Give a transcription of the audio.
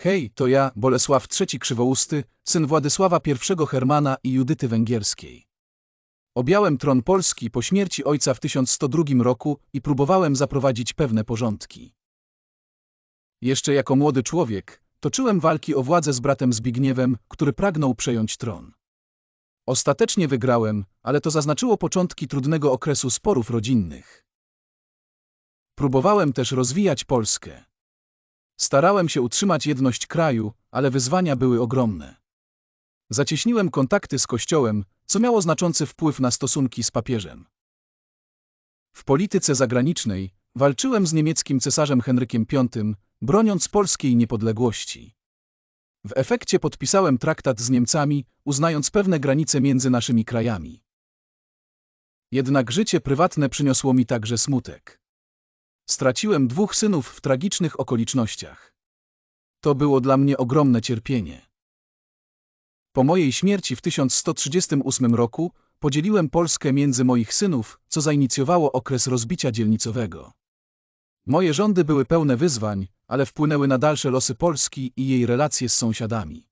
Hej, to ja, Bolesław III Krzywousty, syn Władysława I Hermana i Judyty Węgierskiej. Objąłem tron Polski po śmierci ojca w 1102 roku i próbowałem zaprowadzić pewne porządki. Jeszcze jako młody człowiek, toczyłem walki o władzę z bratem Zbigniewem, który pragnął przejąć tron. Ostatecznie wygrałem, ale to zaznaczyło początki trudnego okresu sporów rodzinnych. Próbowałem też rozwijać Polskę. Starałem się utrzymać jedność kraju, ale wyzwania były ogromne. Zacieśniłem kontakty z Kościołem, co miało znaczący wpływ na stosunki z papieżem. W polityce zagranicznej walczyłem z niemieckim cesarzem Henrykiem V, broniąc polskiej niepodległości. W efekcie podpisałem traktat z Niemcami, uznając pewne granice między naszymi krajami. Jednak życie prywatne przyniosło mi także smutek. Straciłem dwóch synów w tragicznych okolicznościach. To było dla mnie ogromne cierpienie. Po mojej śmierci w 1138 roku podzieliłem Polskę między moich synów, co zainicjowało okres rozbicia dzielnicowego. Moje rządy były pełne wyzwań, ale wpłynęły na dalsze losy Polski i jej relacje z sąsiadami.